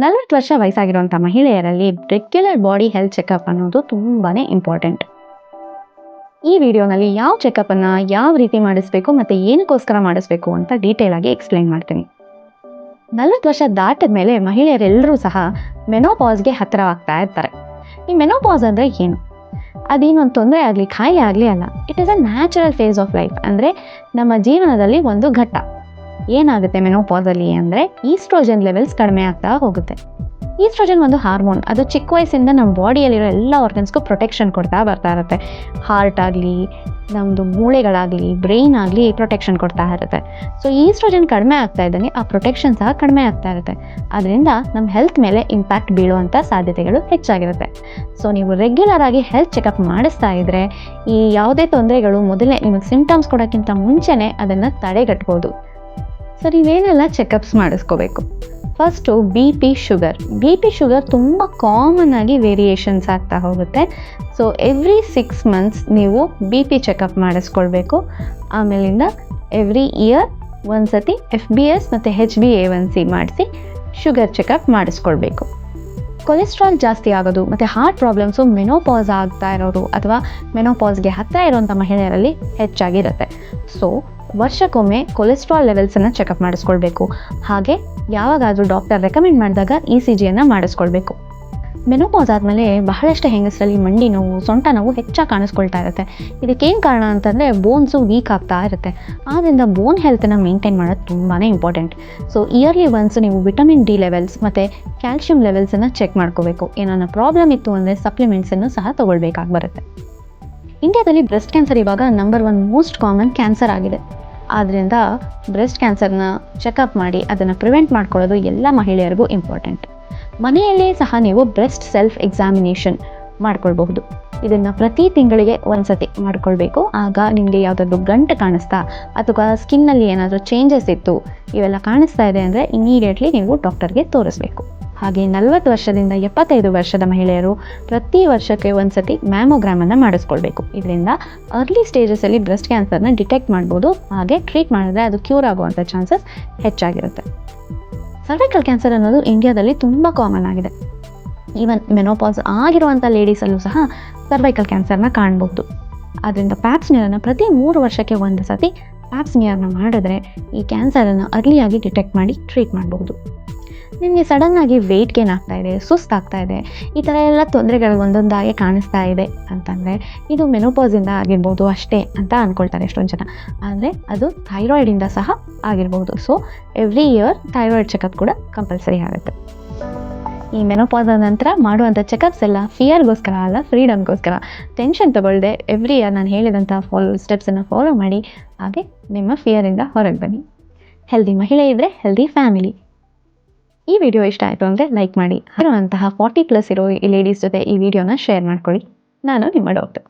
ನಲವತ್ತು ವರ್ಷ ವಯಸ್ಸಾಗಿರುವಂಥ ಮಹಿಳೆಯರಲ್ಲಿ ರೆಗ್ಯುಲರ್ ಬಾಡಿ ಹೆಲ್ತ್ ಚೆಕಪ್ ಅನ್ನೋದು ತುಂಬಾ ಇಂಪಾರ್ಟೆಂಟ್ ಈ ವಿಡಿಯೋನಲ್ಲಿ ಯಾವ ಚೆಕಪ್ಪನ್ನು ಯಾವ ರೀತಿ ಮಾಡಿಸ್ಬೇಕು ಮತ್ತು ಏನಕ್ಕೋಸ್ಕರ ಮಾಡಿಸ್ಬೇಕು ಅಂತ ಡೀಟೇಲ್ ಆಗಿ ಎಕ್ಸ್ಪ್ಲೈನ್ ಮಾಡ್ತೀನಿ. ನಲವತ್ತು ವರ್ಷ ದಾಟಿದ ಮೇಲೆ ಮಹಿಳೆಯರೆಲ್ಲರೂ ಸಹ ಮೆನೋಪಾಸ್ಗೆ ಹತ್ತಿರವಾಗ್ತಾ ಇರ್ತಾರೆ. ಈ ಮೆನೋಪಾಸ್ ಅಂದರೆ ಏನು? ಅದೇನೊಂದು ತೊಂದರೆ ಆಗಲಿ, ಖಾಯಿಲೆ ಆಗಲಿ ಅಲ್ಲ it is a natural phase of life ಅಂದರೆ ನಮ್ಮ ಜೀವನದಲ್ಲಿ ಒಂದು ಘಟ್ಟ. ಏನಾಗುತ್ತೆ ಮೆನೋಪಾಸಲ್ಲಿ ಅಂದರೆ ಈಸ್ಟ್ರೋಜನ್ ಲೆವೆಲ್ಸ್ ಕಡಿಮೆ ಆಗ್ತಾ ಹೋಗುತ್ತೆ. ಈಸ್ಟ್ರೋಜನ್ ಒಂದು ಹಾರ್ಮೋನ್, ಅದು ಚಿಕ್ಕ ವಯಸ್ಸಿಂದ ನಮ್ಮ ಬಾಡಿಯಲ್ಲಿರೋ ಎಲ್ಲ ಆರ್ಗನ್ಸ್ಗೂ ಪ್ರೊಟೆಕ್ಷನ್ ಕೊಡ್ತಾ ಬರ್ತಾ ಇರುತ್ತೆ. ಹಾರ್ಟ್ ಆಗಲಿ ನಮ್ಮದು ಮೂಳೆಗಳಾಗಲಿ ಬ್ರೈನ್ ಆಗಲಿ ಪ್ರೊಟೆಕ್ಷನ್ ಕೊಡ್ತಾ ಇರುತ್ತೆ. ಸೊ ಈಸ್ಟ್ರೋಜನ್ ಕಡಿಮೆ ಆಗ್ತಾ ಇದ್ದಂಗೆ ಆ ಪ್ರೊಟೆಕ್ಷನ್ ಸಹ ಕಡಿಮೆ ಆಗ್ತಾ ಇರುತ್ತೆ. ಅದರಿಂದ ನಮ್ಮ ಹೆಲ್ತ್ ಮೇಲೆ ಇಂಪ್ಯಾಕ್ಟ್ ಬೀಳುವಂಥ ಸಾಧ್ಯತೆಗಳು ಹೆಚ್ಚಾಗಿರುತ್ತೆ. ಸೊ ನೀವು ರೆಗ್ಯುಲರ್ ಆಗಿ ಹೆಲ್ತ್ ಚೆಕಪ್ ಮಾಡಿಸ್ತಾ ಇದ್ದರೆ ಈ ಯಾವುದೇ ತೊಂದರೆಗಳು ಮೊದಲೇ ನಿಮಗೆ ಸಿಂಪ್ಟಮ್ಸ್ ಕೊಡೋಕ್ಕಿಂತ ಮುಂಚೆನೇ ಅದನ್ನು ತಡೆಗಟ್ಬೋದು. ಸೊ ನೀವೇನೆಲ್ಲ checkups ಮಾಡಿಸ್ಕೋಬೇಕು? First B P sugar B P sugar ತುಂಬ ಕಾಮನ್ ಆಗಿ ವೇರಿಯೇಷನ್ಸ್ ಆಗ್ತಾ ಹೋಗುತ್ತೆ. ಸೊ ಎವ್ರಿ ಸಿಕ್ಸ್ ಮಂತ್ಸ್ ನೀವು ಬಿ ಪಿ ಚೆಕಪ್ ಮಾಡಿಸ್ಕೊಳ್ಬೇಕು. ಆಮೇಲಿಂದ ಎವ್ರಿ ಇಯರ್ ಒಂದು ಸತಿ ಎಫ್ ಬಿ ಎಸ್ ಮತ್ತು H B A one C ಮಾಡಿಸಿ ಶುಗರ್ ಚೆಕಪ್ ಮಾಡಿಸ್ಕೊಳ್ಬೇಕು. ಕೊಲೆಸ್ಟ್ರಾಲ್ ಜಾಸ್ತಿ ಆಗೋದು, ಮತ್ತು ಹಾರ್ಟ್ ಪ್ರಾಬ್ಲಮ್ಸು ಮೆನೋಪಾಸ್ ಆಗ್ತಾ ಇರೋರು ಅಥವಾ ಮೆನೋಪಾಸ್ಗೆ ಹತ್ತಿರ ಇರೋಂಥ ಮಹಿಳೆಯರಲ್ಲಿ ಹೆಚ್ಚಾಗಿರುತ್ತೆ. ಸೊ ವರ್ಷಕ್ಕೊಮ್ಮೆ ಕೊಲೆಸ್ಟ್ರಾಲ್ ಲೆವೆಲ್ಸನ್ನು ಚೆಕಪ್ ಮಾಡಿಸ್ಕೊಳ್ಬೇಕು. ಹಾಗೆ ಯಾವಾಗಾದರೂ ಡಾಕ್ಟರ್ ರೆಕಮೆಂಡ್ ಮಾಡಿದಾಗ ಇ ಸಿ ಜಿಯನ್ನು ಮಾಡಿಸ್ಕೊಳ್ಬೇಕು. ಮೆನೋಪಾಸ್ ಆದಮೇಲೆ ಬಹಳಷ್ಟು ಹೆಂಗಸರಲ್ಲಿ ಮಂಡಿ ನೋವು, ಸೊಂಟ ನೋವು ಹೆಚ್ಚಾಗಿ ಕಾಣಿಸ್ಕೊಳ್ತಾ ಇರುತ್ತೆ. ಇದಕ್ಕೇನು ಕಾರಣ ಅಂತಂದರೆ ಬೋನ್ಸು ವೀಕ್ ಆಗ್ತಾ ಇರುತ್ತೆ. ಆದ್ದರಿಂದ ಬೋನ್ ಹೆಲ್ತನ್ನು ಮೇಂಟೈನ್ ಮಾಡೋದು ತುಂಬಾ ಇಂಪಾರ್ಟೆಂಟ್ ಸೊ ಇಯರ್ಲಿ ಒನ್ಸ್ ನೀವು ವಿಟಮಿನ್ ಡಿ ಲೆವೆಲ್ಸ್ ಮತ್ತು ಕ್ಯಾಲ್ಶಿಯಂ ಲೆವೆಲ್ಸನ್ನು ಚೆಕ್ ಮಾಡ್ಕೋಬೇಕು. ಏನಾನ ಪ್ರಾಬ್ಲಮ್ ಇತ್ತು ಅಂದರೆ ಸಪ್ಲಿಮೆಂಟ್ಸನ್ನು ಸಹ ತೊಗೊಳ್ಬೇಕಾಗಿ ಬರುತ್ತೆ. ಇಂಡಿಯಾದಲ್ಲಿ ಬ್ರೆಸ್ಟ್ ಕ್ಯಾನ್ಸರ್ ಇವಾಗ number one most common cancer ಆಗಿದೆ. ಆದ್ದರಿಂದ ಬ್ರೆಸ್ಟ್ ಕ್ಯಾನ್ಸರ್ನ ಚೆಕಪ್ ಮಾಡಿ ಅದನ್ನು ಪ್ರಿವೆಂಟ್ ಮಾಡ್ಕೊಳ್ಳೋದು ಎಲ್ಲ ಮಹಿಳೆಯರಿಗೂ ಇಂಪಾರ್ಟೆಂಟ್ ಮನೆಯಲ್ಲೇ ಸಹ ನೀವು ಬ್ರೆಸ್ಟ್ ಸೆಲ್ಫ್ ಎಕ್ಸಾಮಿನೇಷನ್ ಮಾಡ್ಕೊಳ್ಬಹುದು. ಇದನ್ನು ಪ್ರತಿ ತಿಂಗಳಿಗೆ ಒಂದು ಸತಿ ಮಾಡ್ಕೊಳ್ಬೇಕು. ಆಗ ನಿಮಗೆ ಯಾವುದಾದ್ರು ಗಂಟು ಕಾಣಿಸ್ತಾ ಅಥವಾ ಸ್ಕಿನ್ನಲ್ಲಿ ಏನಾದರೂ ಚೇಂಜಸ್ ಇತ್ತು, ಇವೆಲ್ಲ ಕಾಣಿಸ್ತಾ ಇದೆ ಅಂದರೆ ಇಮಿಡಿಯೇಟ್ಲಿ ನೀವು ಡಾಕ್ಟರ್ಗೆ ತೋರಿಸ್ಬೇಕು. ಹಾಗೆ ನಲವತ್ತು ವರ್ಷದಿಂದ ಎಪ್ಪತ್ತೈದು ವರ್ಷದ ಮಹಿಳೆಯರು ಪ್ರತಿ ವರ್ಷಕ್ಕೆ ಒಂದು ಸತಿ ಮ್ಯಾಮೋಗ್ರಾಮನ್ನು ಮಾಡಿಸ್ಕೊಳ್ಬೇಕು. ಇದರಿಂದ ಅರ್ಲಿ ಸ್ಟೇಜಸಲ್ಲಿ ಬ್ರೆಸ್ಟ್ ಕ್ಯಾನ್ಸರ್ನ ಡಿಟೆಕ್ಟ್ ಮಾಡ್ಬೋದು, ಹಾಗೆ ಟ್ರೀಟ್ ಮಾಡಿದ್ರೆ ಅದು ಕ್ಯೂರ್ ಆಗುವಂಥ ಚಾನ್ಸಸ್ ಹೆಚ್ಚಾಗಿರುತ್ತೆ. ಸರ್ವೈಕಲ್ ಕ್ಯಾನ್ಸರ್ ಅನ್ನೋದು ಇಂಡಿಯಾದಲ್ಲಿ ತುಂಬ ಕಾಮನ್ ಆಗಿದೆ. ಈವನ್ ಮೆನೋಪಾಸ್ ಆಗಿರುವಂಥ ಲೇಡೀಸಲ್ಲೂ ಸಹ ಸರ್ವೈಕಲ್ ಕ್ಯಾನ್ಸರ್ನ ಕಾಣಬಹುದು ಆದ್ದರಿಂದ ಪ್ಯಾಪ್ಸ್ನಿಯರನ್ನು ಪ್ರತಿ ಮೂರು ವರ್ಷಕ್ಕೆ ಒಂದು ಸತಿ ಪ್ಯಾಪ್ಸ್ನಿಯರ್ನ ಮಾಡಿದ್ರೆ ಈ ಕ್ಯಾನ್ಸರನ್ನು ಅರ್ಲಿಯಾಗಿ ಡಿಟೆಕ್ಟ್ ಮಾಡಿ ಟ್ರೀಟ್ ಮಾಡಬಹುದು ನಿಮಗೆ ಸಡನ್ನಾಗಿ ವೆಯ್ಟ್ ಗೇನ್ ಆಗ್ತಾ ಇದೆ ಸುಸ್ತಾಗ್ತಾ ಇದೆ, ಈ ಥರ ಎಲ್ಲ ತೊಂದರೆಗಳು ಒಂದೊಂದಾಗಿ ಕಾಣಿಸ್ತಾ ಇದೆ ಅಂತಂದರೆ ಇದು ಮೆನೋಪಾಸಿಂದ ಆಗಿರ್ಬೋದು ಅಷ್ಟೇ ಅಂತ ಅಂದ್ಕೊಳ್ತಾರೆ ಎಷ್ಟೊಂದು ಜನ. ಆದರೆ ಅದು ಥೈರಾಯ್ಡಿಂದ ಸಹ ಆಗಿರ್ಬೋದು. So every year thyroid checkup ಕೂಡ ಕಂಪಲ್ಸರಿ ಆಗುತ್ತೆ. ಈ ಮೆನೋಪಾಸ ನಂತರ ಮಾಡುವಂಥ ಚೆಕಪ್ಸ್ ಎಲ್ಲ ಫಿಯರ್ಗೋಸ್ಕರ ಅಲ್ಲ ಫ್ರೀಡಮ್ಗೋಸ್ಕರ ಟೆನ್ಷನ್ ತಗೊಳ್ಳದೆ ಎವ್ರಿ ಇಯರ್ ನಾನು ಹೇಳಿದಂಥ ಫಾಲೋ ಸ್ಟೆಪ್ಸನ್ನು ಫಾಲೋ ಮಾಡಿ, ಹಾಗೆ ನಿಮ್ಮ ಫಿಯರಿಂದ ಹೊರಗೆ ಬನ್ನಿ. ಹೆಲ್ದಿ ಮಹಿಳೆ ಇದ್ದರೆ ಹೆಲ್ದಿ ಫ್ಯಾಮಿಲಿ ಈ ವಿಡಿಯೋ ಇಷ್ಟ ಆಯಿತು ಅಂದರೆ ಲೈಕ್ ಮಾಡಿ. ಇರುವಂತಹ ಫಾರ್ಟಿ ಪ್ಲಸ್ ಇರೋ ಈ ಲೇಡೀಸ್ ಜೊತೆ ಈ ವಿಡಿಯೋನ ಶೇರ್ ಮಾಡ್ಕೊಳ್ಳಿ. ನಾನು ನಿಮ್ಮ ಡಾಕ್ಟರ್